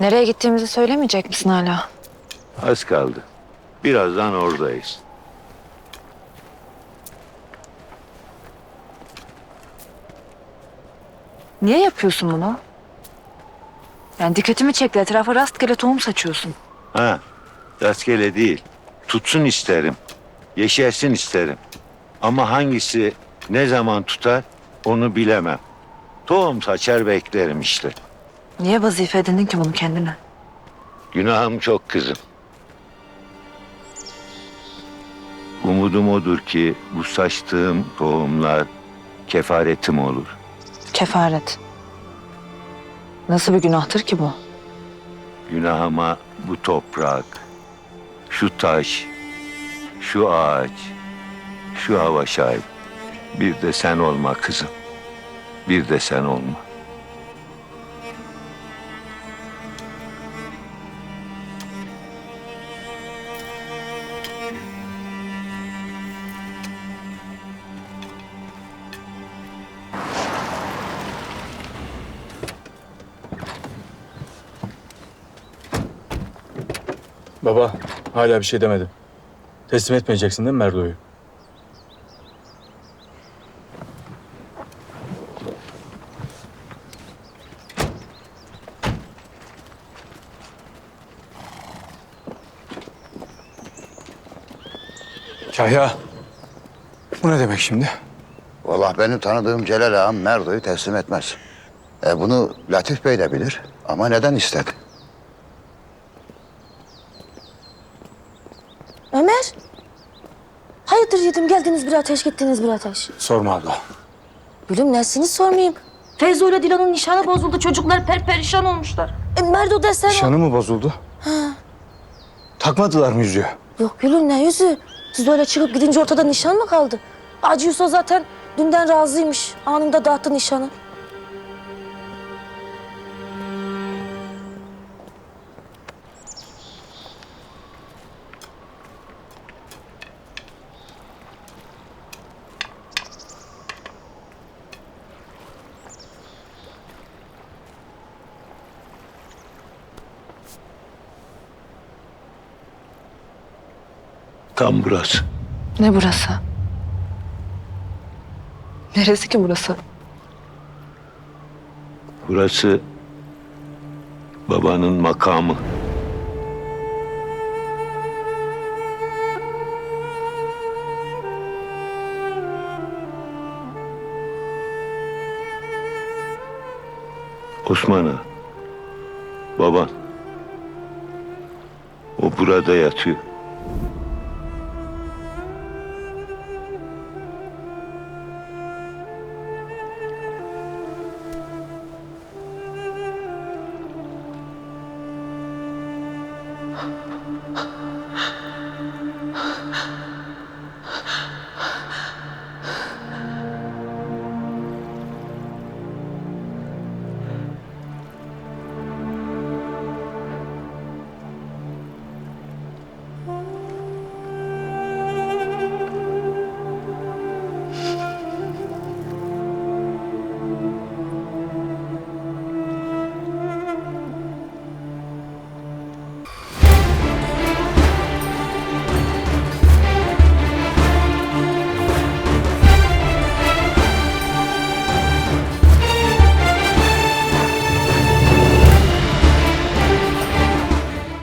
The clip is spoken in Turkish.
Nereye gittiğimizi söylemeyecek misin hala? Az kaldı. Birazdan oradayız. Niye yapıyorsun bunu? Yani dikkatimi çekti. Etrafa rastgele tohum saçıyorsun. Ha, rastgele değil. Tutsun isterim. Yeşersin isterim. Ama hangisi ne zaman tutar onu bilemem. Tohum saçar beklerim işte. Niye vazife edindin ki bunu kendine? Günahım çok kızım. Umudum odur ki bu saçtığım tohumlar kefaretim olur. Kefaret. Nasıl bir günahtır ki bu? Günahıma bu toprak, şu taş, şu ağaç, şu hava şahit. Bir de sen olma kızım. Bir de sen olma. Baba hala bir şey demedim. Teslim etmeyeceksin değil mi Merdo'yu? Kahya. Bu ne demek şimdi? Vallahi benim tanıdığım Celal Ağam Merdo'yu teslim etmez. E bunu Latif Bey de bilir ama neden istedi? Ömer. Hayırdır yedim geldiniz bir ateş gittiniz bir ateş. Sorma abla. Gülüm nesini sormayayım. Feyzo ile Dilan'ın nişanı bozuldu. Çocuklar perperişan olmuşlar. E, Merdo desen... Nişanı mı bozuldu? Takmadılar mı yüzüğü? Yok gülüm ne yüzü. Siz öyle çıkıp gidince ortada nişan mı kaldı? Acı Yusuf zaten dünden razıymış. Anında dağıttı nişanı. Tam burası. Ne burası? Neresi ki burası? Burası babanın makamı. Osman Ağa, baban. O burada yatıyor. うん。